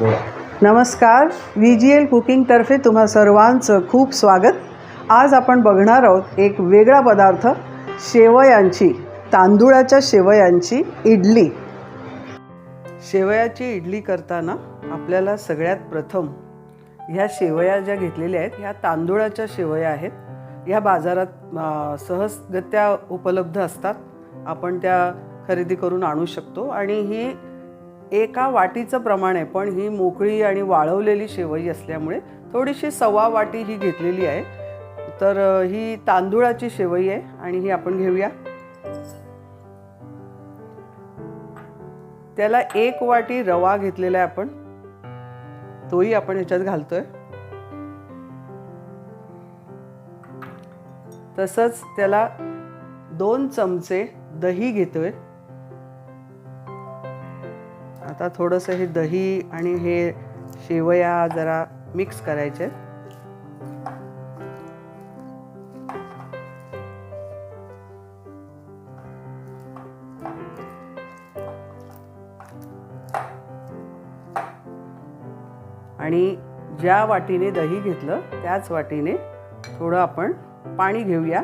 नमस्कार. V G L कुकिंगतर्फे तुम्हा सर्वांचं खूप स्वागत. आज आपण बघणार आहोत एक वेगळा पदार्थ शेवयांची तांदुळाच्या शेवयांची इडली. शेवयाची इडली करताना आपल्याला सगळ्यात प्रथम ह्या शेवया ज्या घेतलेल्या आहेत ह्या तांदुळाच्या शेवया आहेत. ह्या बाजारात सहजगत्या उपलब्ध असतात. आपण त्या खरेदी करून आणू शकतो. आणि ही एका वाटीचं प्रमाण आहे पण ही मोकळी आणि वाळवलेली शेवई असल्यामुळे थोडीशी सव्वा वाटी ही घेतलेली आहे. तर ही तांदूळाची शेवई आहे आणि ही आपण घेऊया. त्याला एक वाटी रवा घेतलेला आहे आपण. तोही आपण ह्याच्यात घालतोय. तसंच त्याला दोन चमचे दही घेतोय. आता थोडंसं हे दही आणि हे शेवया जरा मिक्स करायचे. आणि ज्या वाटीने दही घेतलं त्याच वाटीने थोडं आपण पाणी घेऊया.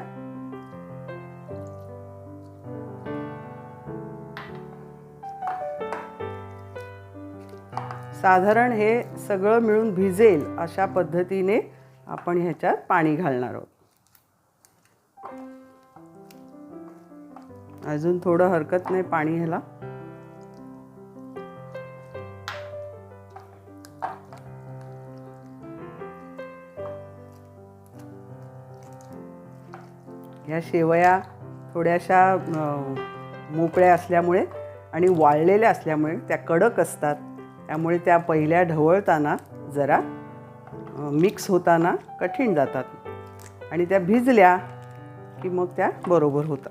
साधारण हे सगळं मिळून भिजेल अशा पद्धतीने आपण ह्याच्यात पाणी घालणार आहोत. अजून थोडं हरकत नाही पाणी ह्याला. ह्या शेवया थोड्याशा मोकळ्या असल्यामुळे आणि वाळलेल्या असल्यामुळे त्या कडक असतात. त्यामुळे त्या पहिल्या ढवळताना जरा मिक्स होताना कठीण जातात. आणि त्या भिजल्या की मग त्या बरोबर होतात.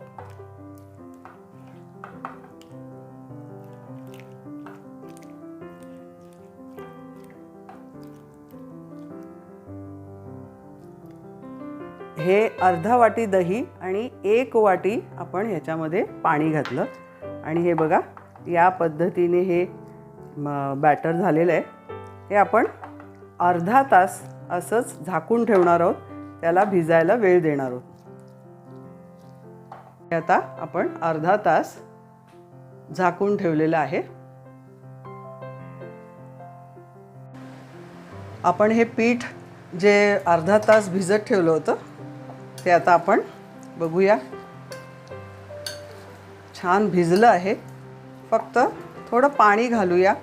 हे अर्धा वाटी दही आणि एक वाटी आपण ह्याच्यामध्ये पाणी घातलं. आणि हे बघा या पद्धतीने हे बॅटर झालेलं आहे. हे आपण अर्धा तास असंच झाकून ठेवणार आहोत. त्याला भिजायला वेळ देणार आहोत. हे आता आपण अर्धा तास झाकून ठेवलेलं आहे. आपण हे पीठ जे अर्धा तास भिजत ठेवलं होतं ते आता आपण बघूया. छान भिजलं आहे. फक्त थोडं पाणी घालूया.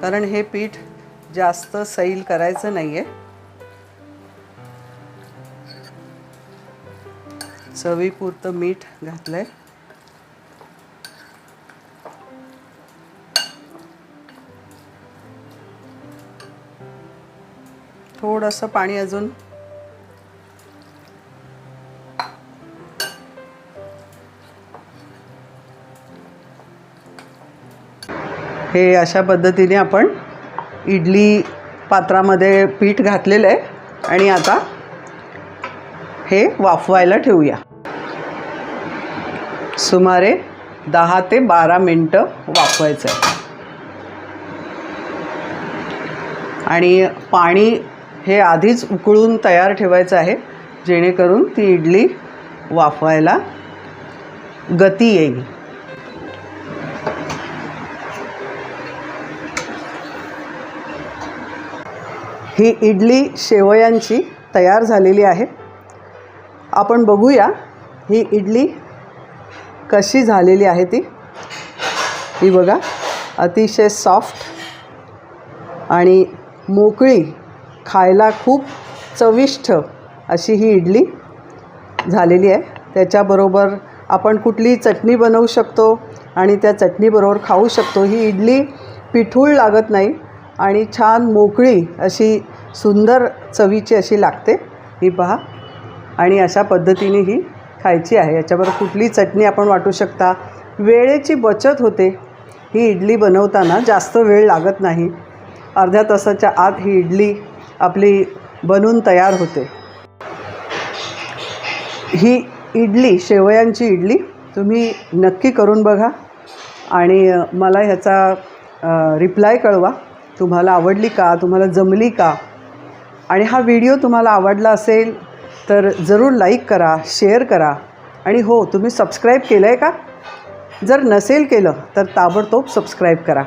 कारण हे पीठ जास्त सैल करायचं नाही आहे चवीपुरतं मीठ घातलंय. थोडंसं पाणी अजून. हे अशा पद्धतीने आपण इडली पात्रामध्ये पीठ घातलेलं आहे आणि आता हे वाफवायला ठेवूया. सुमारे दहा ते बारा मिनटं वाफवायचं आहे. आणि पाणी हे आधीच उकळून तयार ठेवायचं आहे. जेणेकरून ती इडली वाफवायला गती येईल. ही इडली शेवयांची तयार झालेली आहे. आपण बघूया ही इडली कशी झालेली आहे ती. ही बघा अतिशय सॉफ्ट आणि मोकळी खायला खूप चविष्ट अशी ही इडली झालेली आहे. त्याच्याबरोबर आपण कुठली चटणी बनवू शकतो आणि त्या चटणीबरोबर खाऊ शकतो. ही इडली पिठूळ लागत नाही आणि छान मोकळी अशी सुंदर चवीची अशी लागते. ही पहा. आणि अशा पद्धतीने ही खायची आहे. याच्याबरोबर कुठली चटणी आपण वाटू शकता. वेळेची बचत होते. ही इडली बनवताना जास्त वेळ लागत नाही. अर्ध्या तासाच्या आत ही इडली आपली बनून तयार होते. ही इडली शेवयांची इडली तुम्ही नक्की करून बघा आणि मला ह्याचा रिप्लाय कळवा. तुम्हाला आवडली का? तुम्हाला जमली का? आणि हा व्हिडिओ तुम्हाला आवडला असेल तर जरूर लाईक करा शेअर करा. आणि हो तुम्ही सबस्क्राईब केलं आहे का? जर नसेल केलं तर ताबडतोब सबस्क्राईब करा.